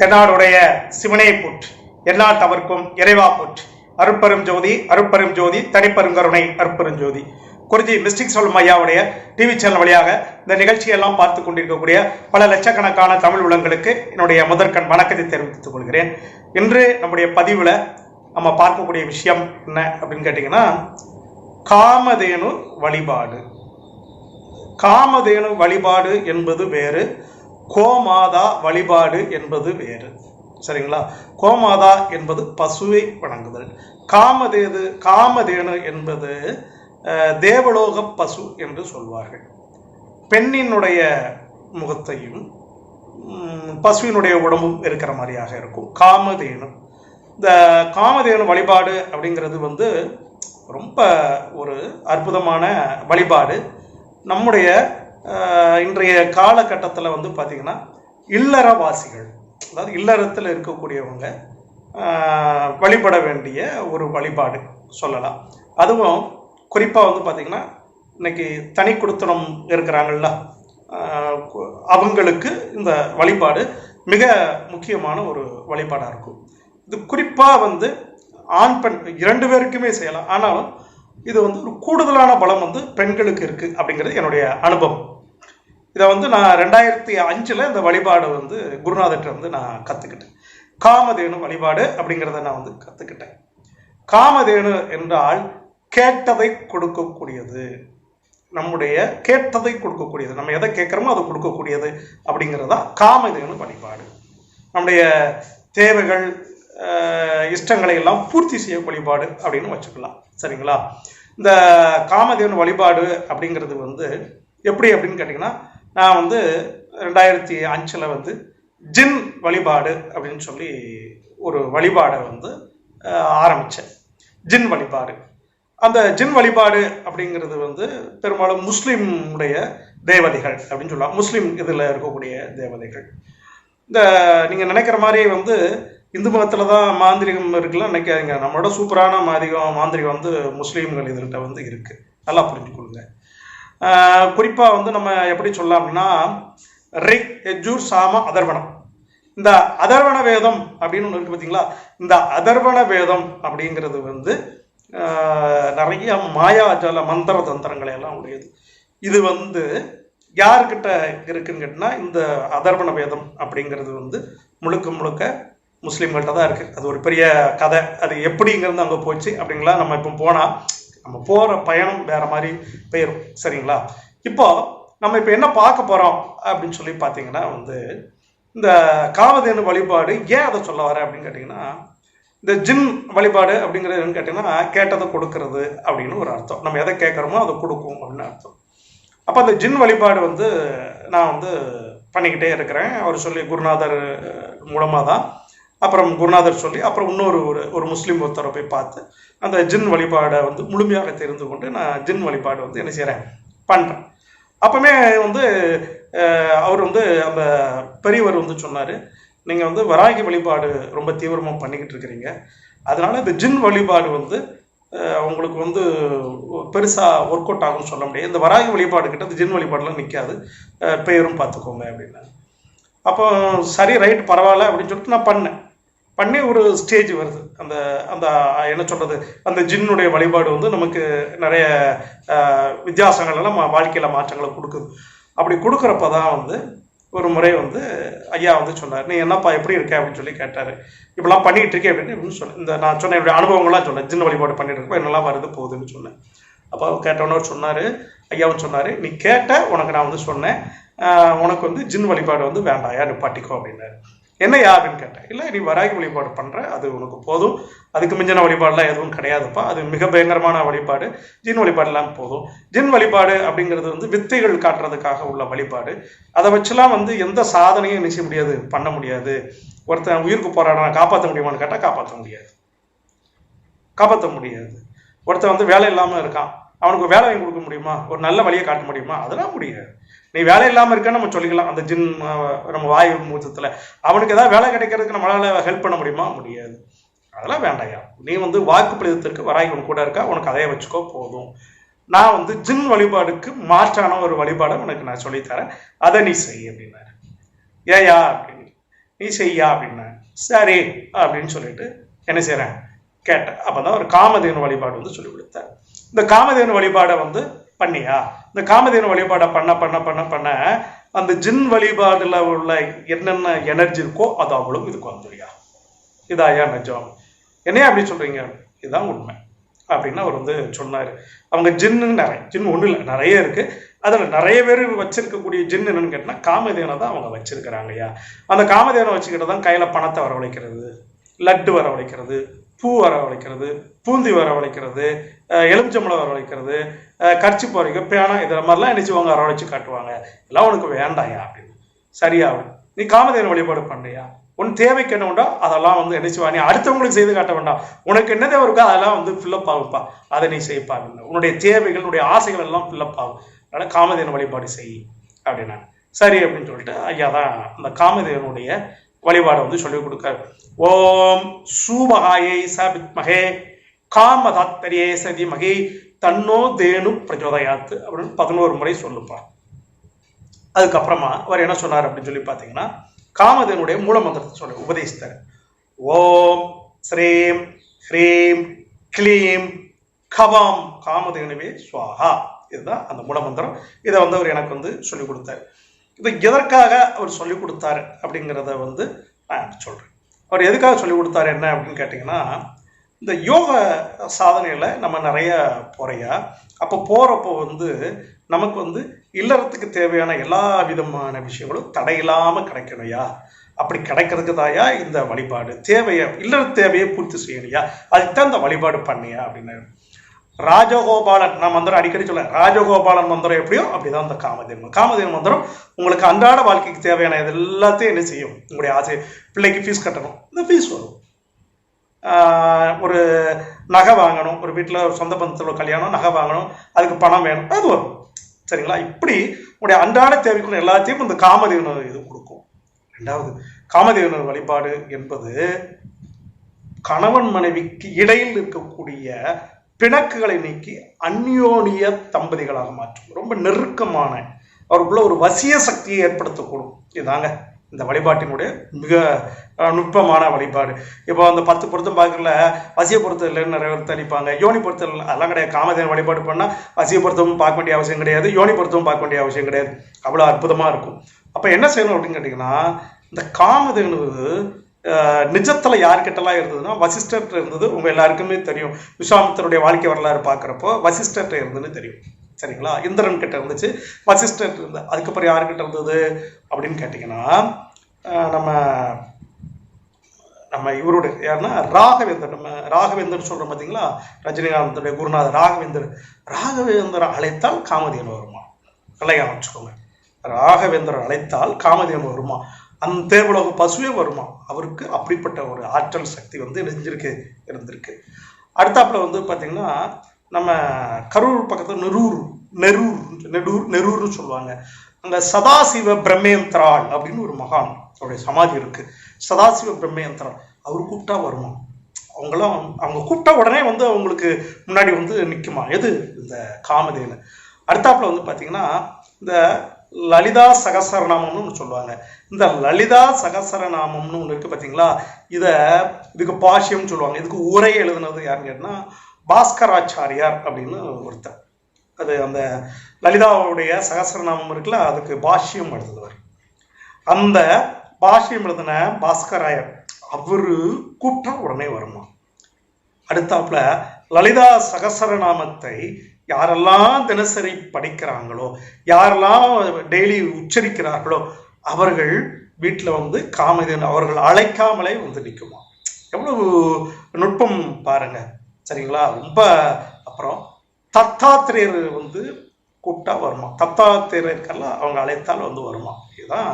தென்னாடுடைய சிவனே போற்று. தவர்க்கும் இறைவா போற்று. அருட்பெரும் ஜோதி அருட்பெரும் ஜோதி தனிப்பெருங்கருணை அருட்பெரும் ஜோதி. குருஜி மிஸ்டிக் சொல்லும் ஐயாவுடைய டிவி சேனல் வழியாக இந்த நிகழ்ச்சியெல்லாம் பார்த்து கொண்டிருக்கக்கூடிய பல லட்சக்கணக்கான தமிழ் உலங்களுக்கு என்னுடைய முதற்கண் வணக்கத்தை தெரிவித்துக் கொள்கிறேன். இன்று நம்முடைய பதிவில் நம்ம பார்க்கக்கூடிய விஷயம் என்ன அப்படின்னு கேட்டிங்கன்னா காமதேனு வழிபாடு. காமதேனு வழிபாடு என்பது வேறு கோமாதா வழிபாடு என்பது வேறு. சரிங்களா? கோமாதா என்பது பசுவை வணங்குதல். காமதேது காமதேனு என்பது தேவலோக பசு என்று சொல்வார்கள். பெண்ணினுடைய முகத்தையும் பசுவினுடைய உடம்பும் இருக்கிற மாதிரியாக இருக்கும். காமதேனு. இந்த காமதேனு வழிபாடு அப்படிங்கிறது வந்து ரொம்ப ஒரு அற்புதமான வழிபாடு. நம்முடைய இன்றைய காலகட்டத்தில் வந்து பார்த்திங்கன்னா இல்லறவாசிகள் அதாவது இல்லறத்தில் இருக்கக்கூடியவங்க வழிபட வேண்டிய ஒரு வழிபாடு சொல்லலாம். அதுவும் குறிப்பாக வந்து பார்த்திங்கன்னா இன்னைக்கு தனி குடுத்தனம் இருக்கிறாங்கல்ல அவங்களுக்கு இந்த வழிபாடு மிக முக்கியமான ஒரு வழிபாடாக இருக்கும். இது குறிப்பாக வந்து ஆண் பெண் இரண்டு பேருக்குமே செய்யலாம். ஆனாலும் இது வந்து ஒரு கூடுதலான பலம் வந்து பெண்களுக்கு இருக்குது அப்படிங்கிறது என்னுடைய அனுபவம். இதை வந்து நான் ரெண்டாயிரத்தி அஞ்சில் இந்த வழிபாடு வந்து குருநாதர்கிட்ட வந்து நான் கற்றுக்கிட்டேன் காமதேனு வழிபாடு அப்படிங்கிறத நான் வந்து கற்றுக்கிட்டேன் காமதேனு என்றால் கேட்டதை கொடுக்கக்கூடியது. நம்முடைய கேட்டதை கொடுக்கக்கூடியது. நம்ம எதை கேட்குறோமோ அதை கொடுக்கக்கூடியது அப்படிங்கிறதா தான் காமதேனு வழிபாடு. நம்முடைய தேவைகள் இஷ்டங்களை எல்லாம் பூர்த்தி செய்ய வழிபாடு அப்படின்னு வச்சுக்கலாம். சரிங்களா? இந்த காமதேவன் வழிபாடு அப்படிங்கிறது வந்து எப்படி அப்படின்னு கேட்டிங்கன்னா நான் வந்து ரெண்டாயிரத்தி அஞ்சில் வந்து ஜின் வழிபாடு அப்படின்னு சொல்லி ஒரு வழிபாடை வந்து ஆரம்பித்தேன் ஜின் வழிபாடு. அந்த ஜின் வழிபாடு அப்படிங்கிறது வந்து பெரும்பாலும் முஸ்லீமுடைய தேவதைகள் அப்படின்னு சொல்லலாம். முஸ்லீம் இதில் இருக்கக்கூடிய தேவதைகள். இந்த நீங்கள் நினைக்கிற மாதிரி வந்து இந்து மதத்தில் தான் மாந்திரிகம் இருக்குல்ல நினைக்காதீங்க. நம்மளோட சூப்பரான மாதிரிகம் மாந்திரிகம் வந்து முஸ்லீம்கள் இதுகிட்ட வந்து இருக்குது நல்லா புரிஞ்சுக்கொள்ளுங்க. குறிப்பாக வந்து நம்ம எப்படி சொல்லலாம்னா ரிக் எஜூர் சாம அதர்வனம் இந்த அதர்வண வேதம் அப்படின்னு ஒன்று இருக்குது பார்த்தீங்களா இந்த அதர்வண வேதம் அப்படிங்கிறது வந்து நிறைய மாயாஜால மந்திர தந்திரங்களை எல்லாம் உடையது. இது வந்து யார்கிட்ட இருக்குன்னு கேட்டினா இந்த அதர்வண வேதம் அப்படிங்கிறது வந்து முழுக்க முழுக்க முஸ்லீம்கள்ட்ட தான் இருக்குது அது ஒரு பெரிய கதை. அது எப்படிங்கிறது அங்கே போச்சு அப்படிங்களா நம்ம இப்போ போனால் நம்ம போகிற பயணம் வேற மாதிரி போயிடும் சரிங்களா? இப்போ நம்ம இப்போ என்ன பார்க்க போகிறோம் அப்படின்னு சொல்லி பார்த்தீங்கன்னா வந்து இந்த காவதேனு வழிபாடு ஏன் அதை சொல்ல வர அப்படின்னு கேட்டிங்கன்னா இந்த ஜின் வழிபாடு அப்படிங்கிறது கேட்டிங்கன்னா கேட்டதை கொடுக்கறது அப்படின்னு ஒரு அர்த்தம். நம்ம எதை கேட்குறோமோ அதை கொடுக்கும் அப்படின்னு அர்த்தம். அப்போ அந்த ஜின் வழிபாடு வந்து நான் வந்து பண்ணிக்கிட்டே இருக்கிறேன். அவர் சொல்லி குருநாதர் மூலமாக தான். அப்புறம் குருநாதர் சொல்லி அப்புறம் இன்னொரு ஒரு ஒரு முஸ்லீம் ஒருத்தரை போய் பார்த்து அந்த ஜின் வழிபாடை வந்து முழுமையாக தெரிந்து கொண்டு நான் ஜின் வழிபாடு வந்து என்ன செய்கிறேன் பண்ணுறேன் அப்பவுமே வந்து அவர் வந்து அந்த பெரியவர் வந்து சொன்னார் நீங்கள் வந்து வராகி வழிபாடு ரொம்ப தீவிரமாக பண்ணிக்கிட்டு இருக்கிறீங்க. அதனால் இந்த ஜின் வழிபாடு வந்து உங்களுக்கு வந்து பெருசாக ஒர்க் அவுட் ஆகும்னு சொல்ல முடியாது. இந்த வராகி வழிபாடு கிட்ட இந்த ஜின் வழிபாடுலாம் நிற்காது பெயரும் பார்த்துக்கோங்க அப்படின்னு அப்போ சரி ரைட் பரவாயில்ல அப்படின்னு சொல்லிட்டு நான் பண்ணேன். பண்ணி ஒரு ஸ்டேஜ் வருது. அந்த அந்த என்ன சொல்கிறது அந்த ஜின்னுடைய வழிபாடு வந்து நமக்கு நிறைய வித்தியாசங்கள் எல்லாம் வாழ்க்கையில் மாற்றங்களை கொடுக்குது. அப்படி கொடுக்குறப்ப தான் வந்து ஒரு முறை வந்து ஐயா வந்து சொன்னார் நீ என்னப்பா எப்படி இருக்க? அப்படின்னு சொல்லி கேட்டார். இப்படிலாம் பண்ணிகிட்டு இருக்கே அப்படின்னு இப்படின்னு சொன்னேன் இந்த நான் சொன்னேன் என்னுடைய அனுபவங்கள்லாம் சொன்னேன். ஜின் வழிபாடு பண்ணிட்டு இருக்கப்போ என்னெல்லாம் வருது போகுதுன்னு சொன்னேன். அப்போ கேட்டவனவர் சொன்னார் ஐயாவும் சொன்னார் நீ கேட்ட உனக்கு நான் வந்து சொன்னேன் உனக்கு வந்து ஜின் வழிபாடு வந்து வேண்டாயா நிப்பாட்டிக்கோ? அப்படின்னாரு. என்ன அப்படின்னு கேட்டேன். இல்லை நீ வராகி வழிபாடு பண்ணுற அது உனக்கு போதும். அதுக்கு மிஞ்சின வழிபாடெலாம் எதுவும் கிடையாதுப்பா. அது மிக பயங்கரமான வழிபாடு. ஜின் வழிபாடுலாம் போதும். ஜின் வழிபாடு அப்படிங்கிறது வந்து வித்தைகள் காட்டுறதுக்காக உள்ள வழிபாடு. அதை வச்சுலாம் வந்து எந்த சாதனையும் என்ன செய்ய முடியாது பண்ண முடியாது. ஒருத்தன் உயிருக்கு போராடுறான் காப்பாற்ற முடியுமான்னு கேட்டால் காப்பாற்ற முடியாது. காப்பாற்ற முடியாது. ஒருத்தன் வந்து வேலை இல்லாமல் இருக்கான். அவனுக்கு வேலை வாங்கி கொடுக்க முடியுமா? ஒரு நல்ல வழியை காட்ட முடியுமா? அதெல்லாம் முடியாது. நீ வேலை இல்லாமல் இருக்கன்னு நம்ம சொல்லிக்கலாம். அந்த ஜின் நம்ம வாயு மூச்சத்தில். அவனுக்கு ஏதாவது வேலை கிடைக்கிறதுக்கு நம்மளால் ஹெல்ப் பண்ண முடியுமா? முடியாது. அதெல்லாம் வேண்டாயா? நீ வந்து வாக்குப்பிடிதத்திற்கு வராய் உன் கூட இருக்கா? உனக்கு அதையே வச்சுக்கோ போதும். நான் வந்து ஜின் வழிபாடுக்கு மாற்றான ஒரு வழிபாடை உனக்கு நான் சொல்லித்தரேன். அதை நீ செய் அப்படின்னாரு. ஏயா அப்படின்னு. நீ செய்யா அப்படின்னா சரி அப்படின்னு சொல்லிட்டு என்ன செய்கிறேன் கேட்டேன். அப்போ தான் ஒரு காமதேனு வழிபாடு வந்து சொல்லி கொடுத்தேன். இந்த காமதேனு வழிபாடை வந்து பண்ணியா? இந்த காமதேனு வழிபாடை பண்ண பண்ண பண்ண பண்ண அந்த ஜின் வழிபாடுல உள்ள என்னென்ன எனர்ஜி இருக்கோ அது அவ்வளவு இதுக்கு வந்துடுயா இதாயா நிஜம். என்னையா அப்படி சொல்றீங்க? இதுதான் உண்மை. அப்படின்னு அவர் வந்து சொன்னார். அவங்க ஜின்னு நிறைய ஜின் ஒன்றும் இல்லை நிறைய இருக்கு. அதில் நிறைய பேர் வச்சிருக்கக்கூடிய ஜின் என்னன்னு கேட்டால் காமதேனை தான் அவங்க வச்சிருக்கிறாங்கய்யா. அந்த காமதேனை வச்சுக்கிட்டு தான் கையில் பணத்தை வரவழைக்கிறது லட்டு வரவழைக்கிறது பூ வரவழைக்கிறது பூந்தி வரவழைக்கிறது எலுமிச்சம்பளம் எலுமிச்சம்பழம் வரவழைக்கிறது கரிச்சி போறீங்க பேனா இதில் மாதிரிலாம் என்ன செய்வாங்க வரவழைச்சு காட்டுவாங்க. எல்லாம் உனக்கு வேண்டாயா அப்படின்னு. சரியாகும் நீ காமதேன வழிபாடு பண்ணுறியா உன் தேவைக்கு என்ன உண்டோ அதெல்லாம் வந்து என்ன செய்வா நீ அடுத்தவங்களுக்கு செய்து காட்ட வேண்டாம். உனக்கு என்ன தேவை இருக்கோ அதெல்லாம் வந்து ஃபில்லப் ஆகுப்பா அதை நீ செய்ப்பா உன்னுடைய தேவைகள் உன்னுடைய ஆசைகள் எல்லாம் ஃபில்லப் ஆகும். அதனால காமதேன வழிபாடு செய் அப்படின்னா சரி அப்படின்னு சொல்லிட்டு ஐயா தான் அந்த காமதேவனுடைய வழிபாடு வந்து சொல்லிக் கொடுக்காரு. ஓம் சூபகாயை சபித்மகே காமதாத்தரியே சதி மகே தன்னோ தேனு பிரஜோதயாத்து அப்படின்னு பதினோரு முறை சொல்லுப்பார் அதுக்கப்புறமா அவர் என்ன சொன்னார் அப்படின்னு சொல்லி பார்த்தீங்கன்னா காமதேனுடைய மூல மந்திரத்தை சொல்லி உபதேசித்தார். ஓம் ஸ்ரீம் ஹ்ரீம் கிளீம் கவாம் காமதேனுவே சுவாஹா. இதுதான் அந்த மூல மந்திரம். இதை வந்து அவர் எனக்கு வந்து சொல்லிக் கொடுத்தார். இது எதற்காக அவர் சொல்லிக் கொடுத்தாரு அப்படிங்கிறத வந்து நான் சொல்கிறேன் அவர் எதுக்காக சொல்லிக் கொடுத்தாரு என்ன அப்படின்னு கேட்டிங்கன்னா இந்த யோக சாதனையில் நம்ம நிறைய போறையா அப்போ போகிறப்போ வந்து நமக்கு வந்து இல்லறத்துக்கு தேவையான எல்லா விதமான விஷயங்களும் தடையில்லாமல் கிடைக்கணும்யா? அப்படி கிடைக்கிறதுக்கு தாயா இந்த வழிபாடு. தேவையை இல்லற தேவையை பூர்த்தி செய்யணுயா அதுக்கு தான் இந்த வழிபாடு பண்ணியா அப்படின்னு ராஜகோபாலன் நான் மந்திரம் அடிக்கடி சொல்லேன் ராஜகோபாலன் மந்திரம் எப்படியோ அப்படிதான் அந்த காமதேனு காமதேனு மந்திரம் உங்களுக்கு அன்றாட வாழ்க்கைக்கு தேவையான இது எல்லாத்தையும் என்ன செய்யும்? உங்களுடைய ஆசை பிள்ளைக்கு ஃபீஸ் கட்டணும். இந்த ஃபீஸ் வரும். ஒரு நகை வாங்கணும். ஒரு வீட்டில் சொந்த பந்தத்தில் கல்யாணம் நகை வாங்கணும். அதுக்கு பணம் வேணும். அது வரும். சரிங்களா? இப்படி உங்களுடைய அன்றாட தேவைக்குள்ள எல்லாத்தையும் இந்த காமதேவனர் இது கொடுக்கும். ரெண்டாவது காமதேவனர் வழிபாடு என்பது கணவன் மனைவிக்கு இடையில் இருக்கக்கூடிய பிணக்குகளை நீக்கி அந்யோனிய தம்பதிகளாக மாற்றும். ரொம்ப நெருக்கமான அவருக்குள்ள ஒரு வசிய சக்தியை ஏற்படுத்தக்கூடும். இதுதாங்க இந்த வழிபாட்டினுடைய மிக நுட்பமான வழிபாடு. இப்போ அந்த பத்து பொருத்தம் பார்க்கல வசிய பொருத்தம் இல்லைன்னு நிறைய பேர் தனிப்பாங்க யோனி பொருத்தம் அதெல்லாம் கிடையாது. காமதேவன் வழிபாடு பண்ணால் வசிய பொருத்தமும் பார்க்க வேண்டிய அவசியம் கிடையாது. யோனி பொருத்தமும் பார்க்க வேண்டிய அவசியம் கிடையாது. அவ்வளோ அற்புதமாக இருக்கும். அப்போ என்ன செய்யணும் அப்படின்னு கேட்டிங்கன்னா இந்த காமதேனு நிஜத்தில் யார்கிட்டலாம் இருந்ததுன்னா வசிஷ்டர்கிட்ட இருந்தது உங்கள் எல்லாருக்குமே தெரியும். விஸ்வாமித்தருடைய வாழ்க்கை வரலாறு பார்க்குறப்போ வசிஷ்டர்கிட்ட இருந்ததுன்னு தெரியும். சரிங்களா? இந்திரன் கிட்ட இருந்துச்சு வசிஷ்டர் இருந்தது அதுக்கப்புறம் யாருக்கிட்ட இருந்தது அப்படின்னு கேட்டிங்கன்னா நம்ம நம்ம இவருடைய யாருன்னா ராகவேந்தர். நம்ம ராகவேந்தர் சொல்கிறோம் பார்த்தீங்களா ரஜினிகாந்தனுடைய குருநாதர் ராகவேந்தர். ராகவேந்தர் அழைத்தால் காமதியன் வருமா? கல்யாணம் வச்சுக்கோங்க. ராகவேந்தர் அழைத்தால் காமதியன் வருமா? அந்த தேவலோக பசுவே வருமா? அவருக்கு அப்படிப்பட்ட ஒரு ஆற்றல் சக்தி வந்து நெஞ்சிருக்கு இருந்திருக்கு. அடுத்தாப்புல வந்து பார்த்தீங்கன்னா நம்ம கரூர் பக்கத்தில் நெரூர் நெரூர் நெடூர் நெரூர்னு சொல்லுவாங்க. அங்கே சதாசிவ பிரம்மேந்திராள் அப்படின்னு ஒரு மகான் அவருடைய சமாதி இருக்கு. சதாசிவ பிரம்மேந்திராள் அவர் கூப்பிட்டா வருமா? அவங்களாம் அவங்க கூப்பிட்ட உடனே வந்து அவங்களுக்கு முன்னாடி வந்து நிற்குமா எது? இந்த காமதேல அடுத்தாப்புல வந்து பார்த்தீங்கன்னா இந்த லலிதா சகசரநாமம்னு ஒன்று சொல்லுவாங்க. இந்த லலிதா சகசரநாமம்னு ஒன்று இருக்கு பார்த்தீங்களா இதை இதுக்கு பாஷ்யம்னு சொல்லுவாங்க. இதுக்கு உரை எழுதுனது யாருன்னு கேட்டால் பாஸ்கராச்சாரியார் அப்படின்னு ஒருத்தர். அது அந்த லலிதாவுடைய சகசரநாமம் இருக்குல்ல அதுக்கு பாஷ்யம் எழுதுவார் அந்த பாஷ்யம் எழுதின பாஸ்கராயர் அவரு கூப்பிட்டா உடனே வருமா? அடுத்தாப்புல லலிதா சகசரநாமத்தை யாரெல்லாம் தினசரி படிக்கிறாங்களோ யாரெல்லாம் டெய்லி உச்சரிக்கிறார்களோ அவர்கள் வீட்டில் வந்து காமதேன் அவர்கள் அழைக்காமலே வந்து நிற்குமா? எவ்வளவு நுட்பம் பாருங்க. சரிங்களா? ரொம்ப அப்புறம் தத்தாத்திரேயர் வந்து கூப்பிட்டா வருமா? தத்தாத்திரேயர் இருக்கಲ್ಲ அவங்க அழைத்தால் வந்து வருமா? இதுதான்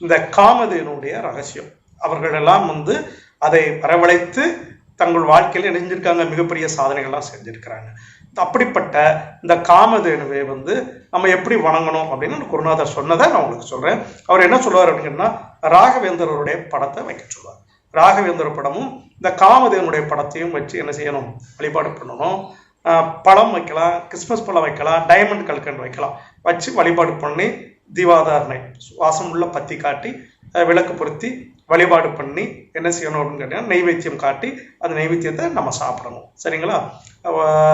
இந்த காமதேனுடைய ரகசியம். அவர்களெல்லாம் வந்து அதை வரவழைத்து தங்கள் வாழ்க்கையில் இணைஞ்சிருக்காங்க. மிகப்பெரிய சாதனைகள்லாம் செஞ்சிருக்கிறாங்க. அப்படிப்பட்ட இந்த காமதேனுவை வந்து நம்ம எப்படி வணங்கணும் அப்படின்னு குருநாதர் சொன்னதை நான் உங்களுக்கு சொல்கிறேன் அவர் என்ன சொல்லுவார் அப்படின்னா ராகவேந்தரருடைய படத்தை வைக்க சொல்லுவார். ராகவேந்தர் படமும் இந்த காமதேவனுடைய படத்தையும் வச்சு என்ன செய்யணும்? வழிபாடு பண்ணணும். பழம் வைக்கலாம் கிறிஸ்மஸ் பழம் வைக்கலாம் டைமண்ட் கல்கண்டு வைக்கலாம். வச்சு வழிபாடு பண்ணி தீபாதாரணை வாசம் உள்ள பத்தி காட்டி விளக்கு பொருத்தி வழிபாடு பண்ணி என்ன செய்யணும் அப்படின்னு கேட்டீங்கன்னா நெய்வேத்தியம் காட்டி அந்த நைவேத்தியத்தை நம்ம சாப்பிடணும். சரிங்களா?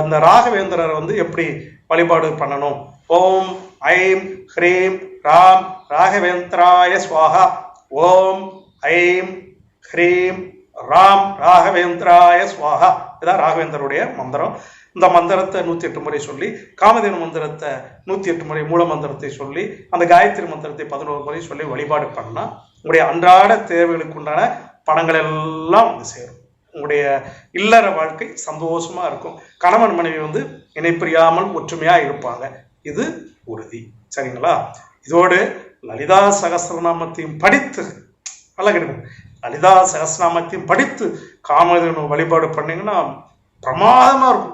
இந்த ராகவேந்திரரை வந்து எப்படி வழிபாடு பண்ணணும்? ஓம் I'm hreem Ram ராகவேந்திராய Swaha Om I'm ஹ்ரீம் ராம் ராகவேந்திராய சுவாகா இதான் ராகவேந்தருடைய மந்திரம். இந்த மந்திரத்தை நூற்றி எட்டு முறை சொல்லி காமதேனு மந்திரத்தை நூற்றி எட்டு முறை மூல மந்திரத்தை சொல்லி அந்த காயத்ரி மந்திரத்தை பதினோரு முறை சொல்லி வழிபாடு பண்ணால் உங்களுடைய அன்றாட தேவைகளுக்கு உண்டான பணங்கள் எல்லாம் வந்து சேரும். உங்களுடைய இல்லற வாழ்க்கை சந்தோஷமாக இருக்கும். கணவன் மனைவி வந்து இணைப்பிரியாமல் ஒற்றுமையாக இருப்பாங்க. இது உறுதி. சரிங்களா? இதோடு லலிதா சகஸ்ரநாமத்தையும் படித்து நல்லா கிடைக்கும் லலிதா சகசிரநாமத்தையும் படித்து காமதேனு வழிபாடு பண்ணிங்கன்னா பிரமாதமாக இருக்கும்.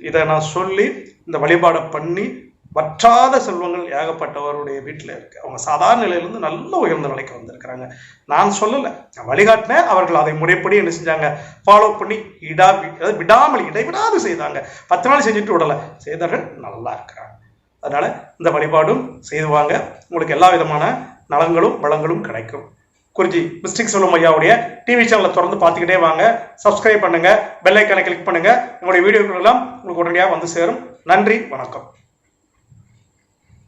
இதை நான் சொல்லி இந்த வழிபாடை பண்ணி வற்றாத செல்வங்கள் ஏகப்பட்டவருடைய வீட்டில் இருக்கு. அவங்க சாதாரண நிலையிலிருந்து நல்ல உயர்ந்த நிலைக்கு வந்திருக்கிறாங்க. நான் சொல்லலை. நான் வழிகாட்டினேன். அவர்கள் அதை முறைப்படி என்ன செஞ்சாங்க? ஃபாலோ பண்ணி இடா அதாவது விடாமல் இடைவிடாது செய்தாங்க. பத்து நாள் செஞ்சுட்டு விடலை. செய்தவர்கள் நல்லா இருக்கிறாங்க. அதனால இந்த வழிபாடும் செய்துவாங்க உங்களுக்கு எல்லா விதமான நலங்களும் வளங்களும் கிடைக்கும். குறிஞ்சி மிஸ்டிக் சொல்லும் ஐயாவுடைய டிவி சேனலை தொடர்ந்து பார்த்துக்கிட்டே வாங்க. சப்ஸ்கிரைப் பண்ணுங்க. பெல் ஐக்கானை கிளிக் பண்ணுங்க. உங்களுடைய வீடியோக்கள் எல்லாம் உங்களுக்கு உடனடியாக வந்து சேரும். நன்றி. வணக்கம்.